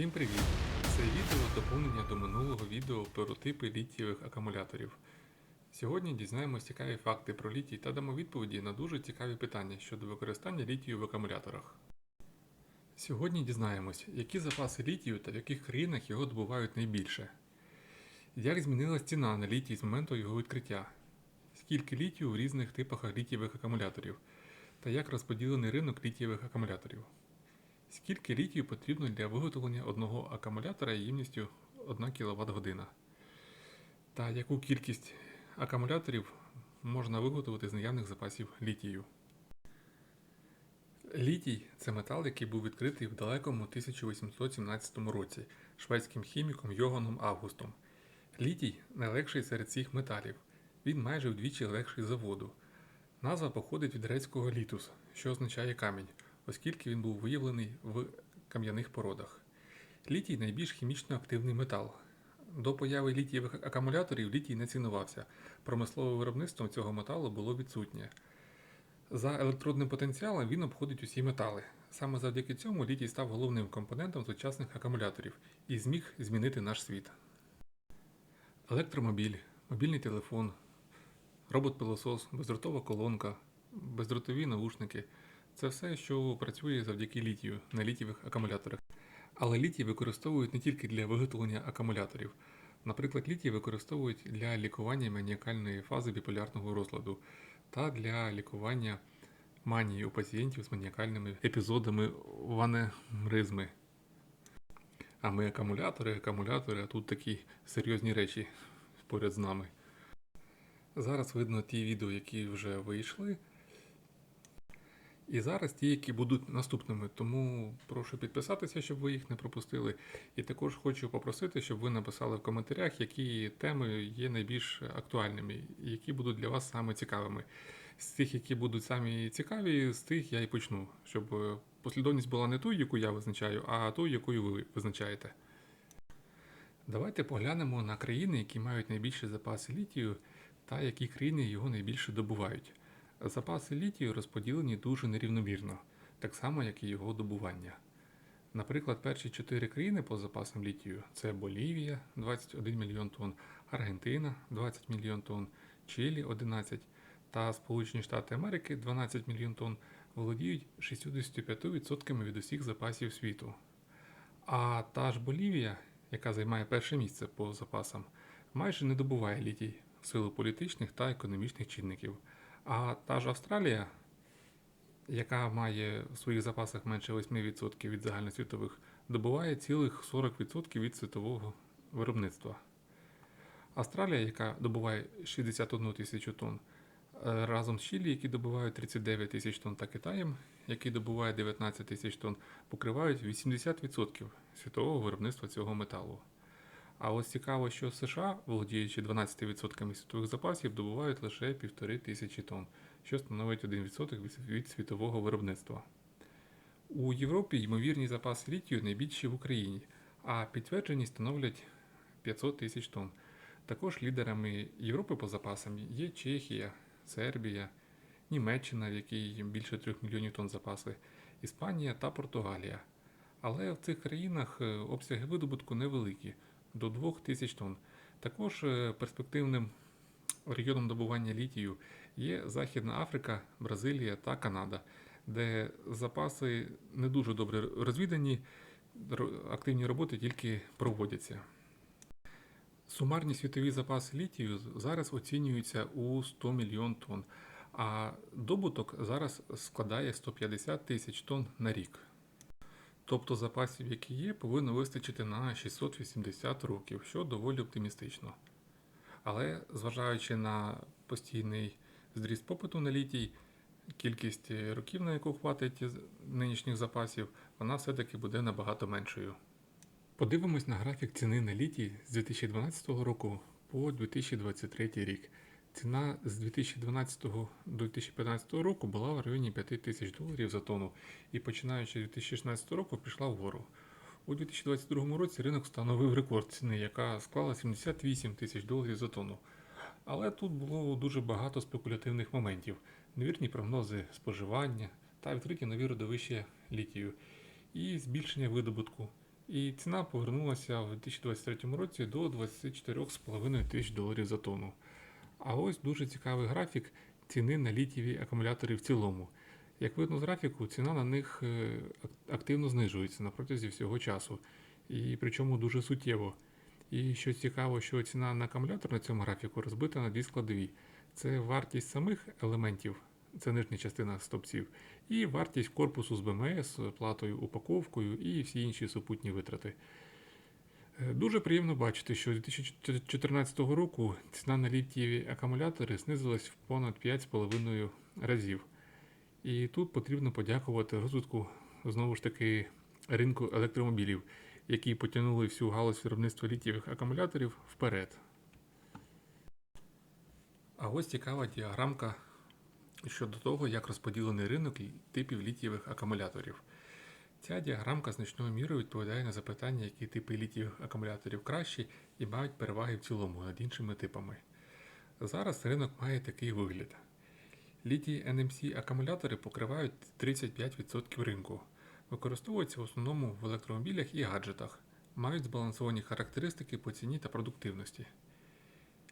Всім привіт! Це відео доповнення до минулого відео про типи літієвих акумуляторів. Сьогодні дізнаємось цікаві факти про літій та дамо відповіді на дуже цікаві питання щодо використання літію в акумуляторах. Сьогодні дізнаємось, які запаси літію та в яких країнах його добувають найбільше. Як змінилась ціна на літій з моменту його відкриття? Скільки літію в різних типах літієвих акумуляторів? Та як розподілений ринок літієвих акумуляторів? Скільки літію потрібно для виготовлення одного акумулятора ємністю 1 кВт година? Та яку кількість акумуляторів можна виготовити з наявних запасів літію? Літій це метал, який був відкритий в далекому 1817 році шведським хіміком Йоганом Августом. Літій найлегший серед всіх металів. Він майже вдвічі легший за воду. Назва походить від грецького літус, що означає камінь, оскільки він був виявлений в кам'яних породах. Літій найбільш хімічно активний метал. До появи літієвих акумуляторів літій не цінувався. Промислове виробництво цього металу було відсутнє. За електродним потенціалом він обходить усі метали. Саме завдяки цьому літій став головним компонентом сучасних акумуляторів і зміг змінити наш світ. Електромобіль, мобільний телефон, робот-пилосос, бездротова колонка, бездротові наушники це все, що працює завдяки літію на літієвих акумуляторах. Але літій використовують не тільки для виготовлення акумуляторів. Наприклад, літій використовують для лікування маніакальної фази біполярного розладу та для лікування манії у пацієнтів з маніакальними епізодами ванемризми. А ми акумулятори, акумулятори, а тут такі серйозні речі поряд з нами. Зараз видно ті відео, які вже вийшли. І зараз ті, які будуть наступними. Тому прошу підписатися, щоб ви їх не пропустили. І також хочу попросити, щоб ви написали в коментарях, які теми є найбільш актуальними, які будуть для вас саме цікавими. З тих, які будуть самі цікаві, з тих я і почну, щоб е, послідовність була не ту, яку я визначаю, а ту, якою ви визначаєте. Давайте поглянемо на країни, які мають найбільші запаси літію, та які країни його найбільше добувають. Запаси літію розподілені дуже нерівномірно, так само, як і його добування. Наприклад, перші чотири країни по запасам літію це Болівія 21 мільйон тонн, Аргентина 20 мільйон тонн, Чилі 11 та Сполучені Штати Америки 12 мільйон тонн володіють 65% від усіх запасів світу. А та ж Болівія, яка займає перше місце по запасам, майже не добуває літій в силу політичних та економічних чинників. А та ж Австралія, яка має в своїх запасах менше 8% від загальносвітових, добуває цілих 40% від світового виробництва. Австралія, яка добуває 61 тисячу тонн, е, разом з Чилі, які добувають 39 тисяч тонн, та Китаєм, який добуває 19 тисяч тонн, покривають 80% світового виробництва цього металу. А ось цікаво, що США, володіючи 12% світових запасів, добувають лише 1,5 тисячі тонн, що становить 1% від- світового виробництва. У Європі ймовірні запаси літію найбільші в Україні, а підтверджені становлять 500 тисяч тонн. Також лідерами Європи по запасам є Чехія, Сербія, Німеччина, в якій більше 3 мільйонів тонн запаси, Іспанія та Португалія. Але в цих країнах е, обсяги видобутку невеликі до 2 тисяч тонн. Також е, перспективним регіоном добування літію є Західна Африка, Бразилія та Канада, де запаси не дуже добре розвідані, активні роботи тільки проводяться. Сумарні світові запаси літію зараз оцінюються у 100 мільйон тонн, а добуток зараз складає 150 тисяч тонн на рік. Тобто запасів, які є, повинно вистачити на 680 років, що доволі оптимістично. Але зважаючи на постійний зріст попиту на літій, кількість років, на яку хватить нинішніх запасів, вона все-таки буде набагато меншою. Подивимось на графік ціни на літій з 2012 року по 2023 рік. Ціна з 2012 до 2015 року була в районі 5 тисяч доларів за тонну і починаючи з 2016 року пішла вгору. У 2022 році ринок встановив рекорд ціни, яка склала 78 тисяч доларів за тонну. Але тут було дуже багато спекулятивних моментів, невірні прогнози споживання та відкриті нові родовища літію, і збільшення видобутку, І ціна повернулася в 2023 році до 24,5 тисяч доларів за тонну. А ось дуже цікавий графік ціни на літієві акумулятори в цілому. Як видно з графіку, ціна на них е, активно знижується на протязі всього часу, і причому дуже суттєво. І що цікаво, що ціна на акумулятор на цьому графіку розбита на дві складові: це вартість самих елементів, це нижня частина стовпців, і вартість корпусу з БМС, платою, упаковкою і всі інші супутні витрати. Е, Дуже приємно бачити, що з 2014 року ціна на літієві акумулятори знизилась в понад 5,5 разів. І тут потрібно подякувати розвитку знову ж таки ринку електромобілів, які потягнули всю галузь виробництва літієвих акумуляторів вперед. А ось цікава діаграмка щодо того, як розподілений ринок типів літієвих акумуляторів. Ця діаграмка значною мірою відповідає на запитання, які типи літієвих акумуляторів кращі і мають переваги в цілому над іншими типами. Зараз ринок має такий вигляд. Літій NMC акумулятори покривають 35% ринку, використовуються в основному в електромобілях і гаджетах, мають збалансовані характеристики по ціні та продуктивності.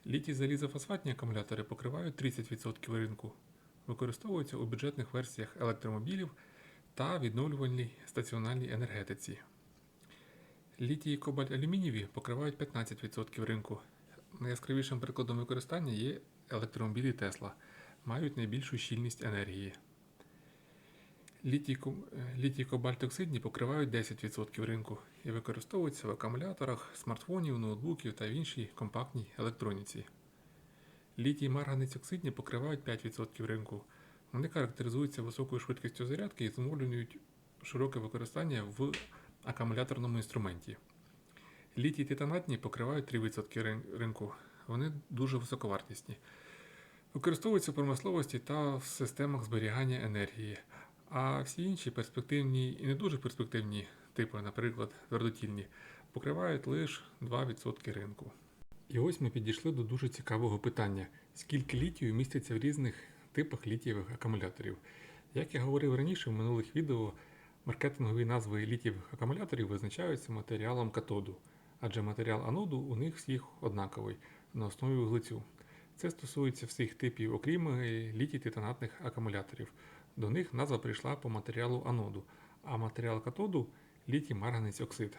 Літій залізофосфатні акумулятори покривають 30% ринку, використовуються у бюджетних версіях електромобілів та відновлювальній стаціонарній енергетиці. Літій кобальт алюмінієві покривають 15% ринку. Найяскравішим прикладом використання є електромобілі Tesla, мають найбільшу щільність енергії. Літій, ко- літій кобальтоксидні покривають 10% ринку і використовуються в акумуляторах смартфонів, ноутбуків та в іншій компактній електроніці. Літій марганець оксидні покривають 5% ринку. Вони характеризуються високою швидкістю зарядки і зумовлюють широке використання в акумуляторному інструменті. Літій титанатні покривають 3% ринку. Вони дуже високовартісні. Використовуються в промисловості та в системах зберігання енергії. А всі інші перспективні і не дуже перспективні типи, наприклад, твердотільні, покривають лише 2% ринку. І ось ми підійшли до дуже цікавого питання: скільки літію міститься в різних типах літієвих акумуляторів? Як я говорив раніше в минулих відео, маркетингові назви літієвих акумуляторів визначаються матеріалом катоду, адже матеріал аноду у них всіх однаковий на основі вуглецю. Це стосується всіх типів, окрім е, літій-титанатних акумуляторів. До них назва прийшла по матеріалу аноду, а матеріал катоду літій марганець оксид.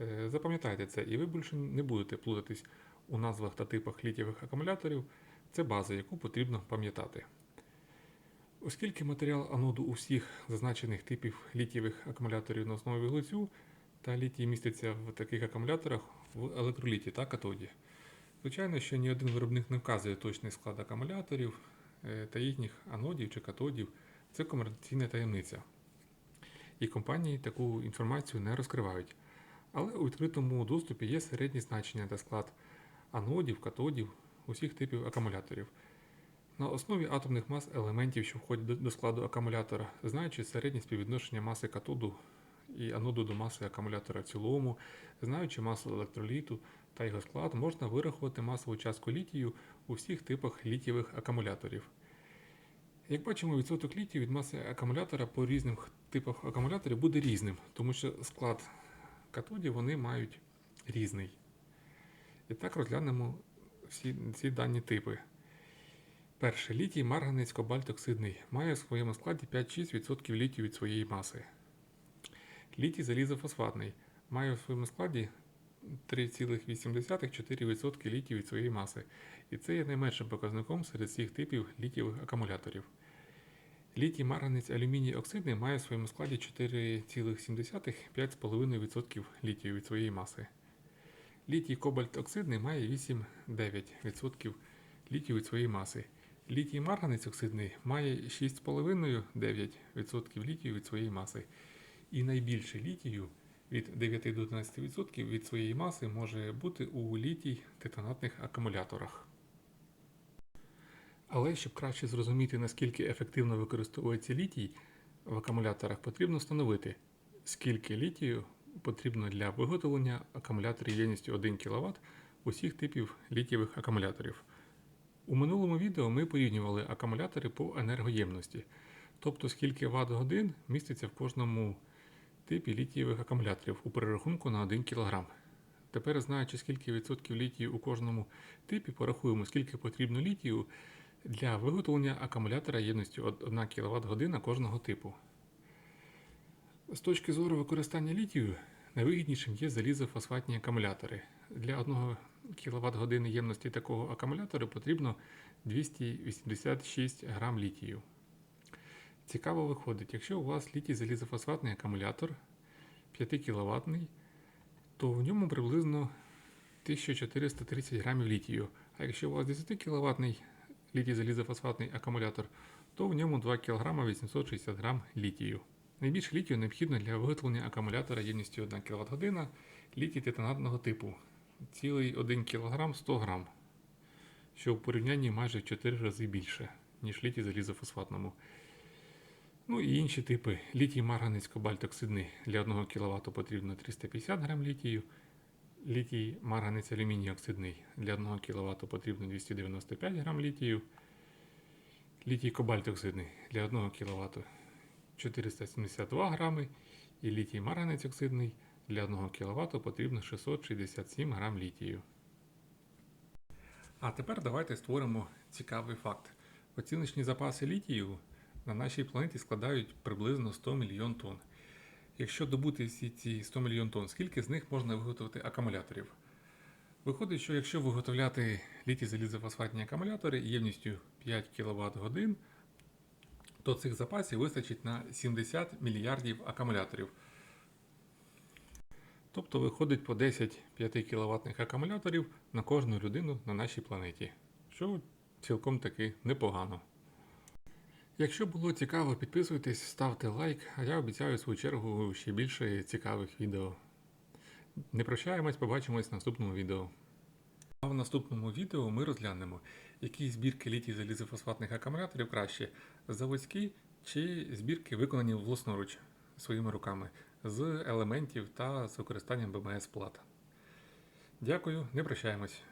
Е, Запам'ятайте це, і ви більше не будете плутатись у назвах та типах літієвих акумуляторів. Це база, яку потрібно пам'ятати. Оскільки матеріал аноду у всіх зазначених типів літієвих акумуляторів на основі вуглецю та літій міститься в таких акумуляторах в електроліті та катоді. Звичайно, що ні один виробник не вказує точний склад акумуляторів е, та їхніх анодів чи катодів. Це комерційна таємниця. І компанії таку інформацію не розкривають. Але у відкритому доступі є середні значення та склад анодів, катодів, усіх типів акумуляторів. На основі атомних мас елементів, що входять до- складу акумулятора, знаючи середнє співвідношення маси катоду і аноду до маси акумулятора в цілому, знаючи масу електроліту та його склад, можна вирахувати масову частку літію у всіх типах літієвих акумуляторів. Як бачимо, відсоток літію від маси акумулятора по різним типах акумуляторів буде різним, тому що склад катодів вони мають різний. І так розглянемо всі ці дані типи. Перше, літій марганець кобальт оксидний має в своєму складі 5-6% літію від своєї маси. Літій залізофосфатний має в своєму складі 3,8-4% літію від своєї маси, і це є найменшим показником серед всіх типів літієвих акумуляторів. Літій марганець алюміній оксидний має в своєму складі 4,7-5,5% літію від своєї маси. Літій кобальт оксидний має 8-9% літію від своєї маси. Літій марганець оксидний має 6,5-9% літію від своєї маси. І найбільше літію від 9 до 11% від своєї маси може бути у літій титанатних акумуляторах. Але щоб краще зрозуміти, наскільки ефективно використовується літій в акумуляторах, потрібно встановити, скільки літію потрібно для виготовлення акумуляторів ємністю 1 кВт усіх типів літієвих акумуляторів. У минулому відео ми порівнювали акумулятори по енергоємності, тобто скільки Вт годин міститься в кожному типів літієвих акумуляторів у перерахунку на 1 кг. Тепер, знаючи, скільки відсотків літію у кожному типі, порахуємо, скільки потрібно літію для виготовлення акумулятора ємністю 1 кВт година кожного типу. З точки зору використання літію, найвигіднішим є залізофосфатні акумулятори. Для 1 кВт години ємності такого акумулятора потрібно 286 грам літію. Цікаво виходить, якщо у вас літій залізофосфатний акумулятор 5 кВт, то в ньому приблизно 1430 грамів літію. А якщо у вас 10 кВт літій залізофосфатний акумулятор, то в ньому 2 кг 860 грам літію. Найбільше літію необхідно для виготовлення акумулятора ємністю 1 кВт літій титанатного типу. Цілий 1 кг 100 грам, що в порівнянні майже в 4 рази більше, ніж літій залізофосфатному. Ну і інші типи. Літій марганець кобальт оксидний для 1 кВт потрібно 350 грам літію. Літій марганець алюміній оксидний для 1 кВт потрібно 295 грам літію. Літій кобальт оксидний для 1 кВт 472 грами. І літій марганець оксидний для 1 кВт потрібно 667 грам літію. А тепер давайте створимо цікавий факт. Оціночні запаси літію на нашій планеті складають приблизно 100 мільйон тонн. Якщо добути всі ці 100 мільйон тонн, скільки з них можна виготовити акумуляторів? Виходить, що якщо виготовляти літій залізофосфатні акумулятори ємністю 5 кВт годин, то цих запасів вистачить на 70 мільярдів акумуляторів. Тобто виходить по 10 5 кВт акумуляторів на кожну людину на нашій планеті, що цілком таки непогано. Якщо було цікаво, підписуйтесь, ставте лайк, а я обіцяю в свою чергу ще більше цікавих відео. Не прощаємось, побачимось в наступному відео. А в наступному відео ми розглянемо, які збірки літій залізофосфатних акумуляторів краще заводські чи збірки виконані власноруч своїми руками з елементів та з використанням БМС плат. Дякую, не прощаємось.